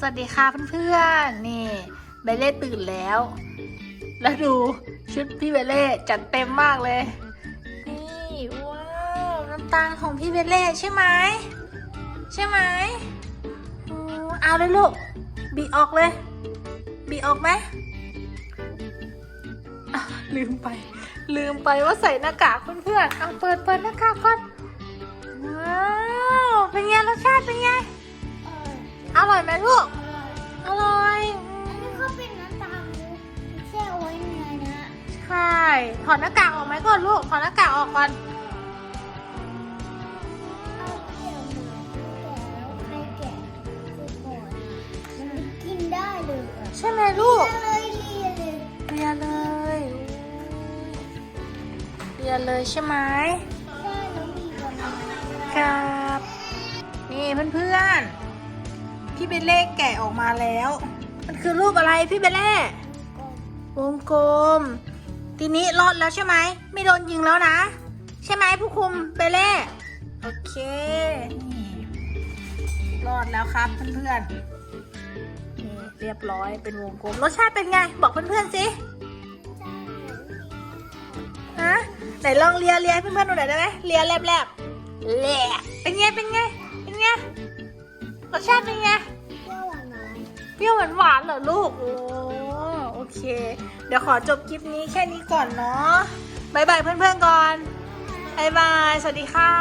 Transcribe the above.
สวัสดีค่ะเพื่อนๆ นี่เบเล่ตื่นแล้ว แล้วดูชุดพี่เบเล่จัดเต็มมากเลย นี่ว้าวน้ำตาลของพี่เบเล่ใช่ไหมใช่ไหมเอาเลยลูกบีออกเลย บีออกไหมลืมไป ลืมไปว่าใส่หน้ากากเพื่อนๆเอาเปิดเปิดหน้ากากก่อน ถอดหน้ากากออกไหมก่อนลูก ถอดหน้ากากออกก่อน กินได้เลยอใช่ไหมลูก เลยเลียเลยเรียเลยเรียเลยใช่ไหมใช่แล้วมีวันครับ นี่เพื่อนๆ พี่เบลเล่แกะออกมาแล้ว มันคือรูปอะไรพี่เบลเล่ วงกลม ทีนี้รอดแล้วใช่ไหม ไม่โดนยิงแล้วนะ ใช่ไหมผู้คุมเบลเล่โอเค นี่ รอดแล้วครับเพื่อนๆนี่เรียบร้อยเป็นวงกลม รสชาติเป็นไง บอกเพื่อนๆสิฮะไหนลองเลียเลียให้เพื่อนๆดูหน่อยได้ไหมเลียแลบแลบแหละเป็นไงเป็นไงเป็นไงรสชาติเป็นไงเปรี้ยวหวานน้อยเปรี้ยวหวานหวานๆเหรอลูกโอ้ โอเค เดี๋ยวขอจบคลิปนี้แค่นี้ก่อนเนาะบายบายเพื่อนๆก่อนบายบาย สวัสดีค่ะ